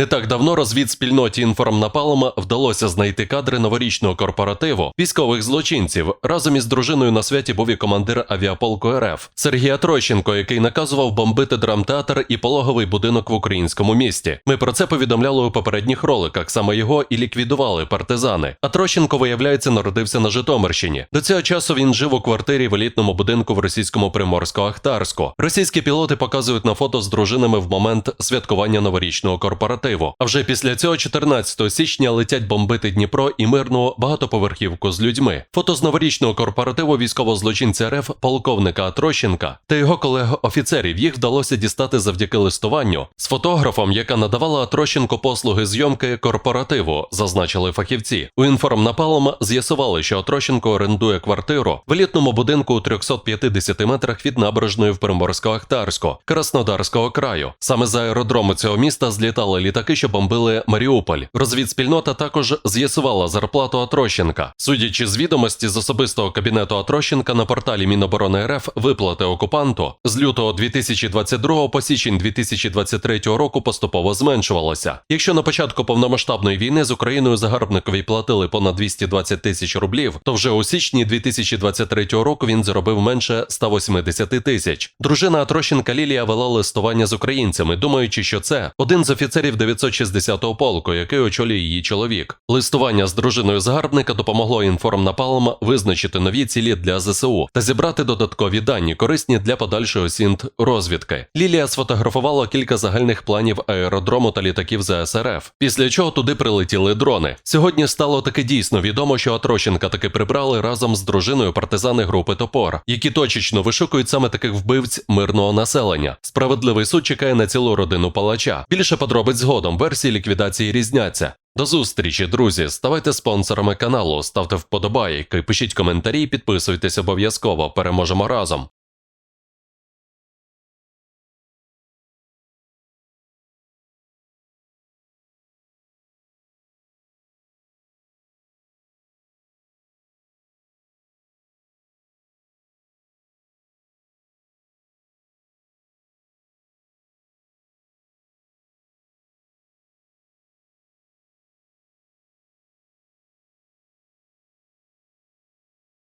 Не так давно розвідспільноті інформнапалом вдалося знайти кадри новорічного корпоративу військових злочинців. Разом із дружиною на святі був і командир авіаполку РФ Сергія Трощенко, який наказував бомбити драмтеатр і пологовий будинок в українському місті. Ми про це повідомляли у попередніх роликах. Саме його і ліквідували партизани. А Трощенко, виявляється, народився на Житомирщині. До цього часу він жив у квартирі в елітному будинку в російському Приморсько-Ахтарську. Російські пілоти показують на фото з дружинами в момент святкування новорічного корпоративу. А вже після цього, 14 січня, летять бомбити Дніпро і мирну багатоповерхівку з людьми. Фото з новорічного корпоративу військовозлочинця РФ полковника Трощенка та його колег-офіцерів їх вдалося дістати завдяки листуванню з фотографом, яка надавала Трощенко послуги зйомки корпоративу, зазначили фахівці. У інформнапалом з'ясували, що Трощенко орендує квартиру в елітному будинку у 350 метрах від набережної в Приморсько-Ахтарську, Краснодарського краю. Саме з аеродрому цього міста злітали літаки, що бомбили Маріуполь. Розвідспільнота також з'ясувала зарплату Атрощенка. Судячи з відомості з особистого кабінету Атрощенка на порталі Міноборони РФ виплати окупанту з лютого 2022 по січень 2023 року поступово зменшувалося. Якщо на початку повномасштабної війни з Україною загарбникові платили понад 220 тисяч рублів, то вже у січні 2023 року він заробив менше 180 тисяч. Дружина Атрощенка Лілія вела листування з українцями, думаючи, що це один з офіцерів 960-го полку, який очолює її чоловік. Листування з дружиною загарбника допомогло інформнапалом визначити нові цілі для ЗСУ та зібрати додаткові дані, корисні для подальшої осінт розвідки. Лілія сфотографувала кілька загальних планів аеродрому та літаків ЗСРФ, після чого туди прилетіли дрони. Сьогодні стало таки дійсно відомо, що Атрощенка таки прибрали разом з дружиною партизани групи Топор, які точечно вишукують саме таких вбивць мирного населення. Справедливий суд чекає на цілу родину палача. Більше подробиць згодом версії ліквідації різняться. До зустрічі, друзі. Ставайте спонсорами каналу, ставте вподобайки, пишіть коментарі, підписуйтесь обов'язково. Переможемо разом.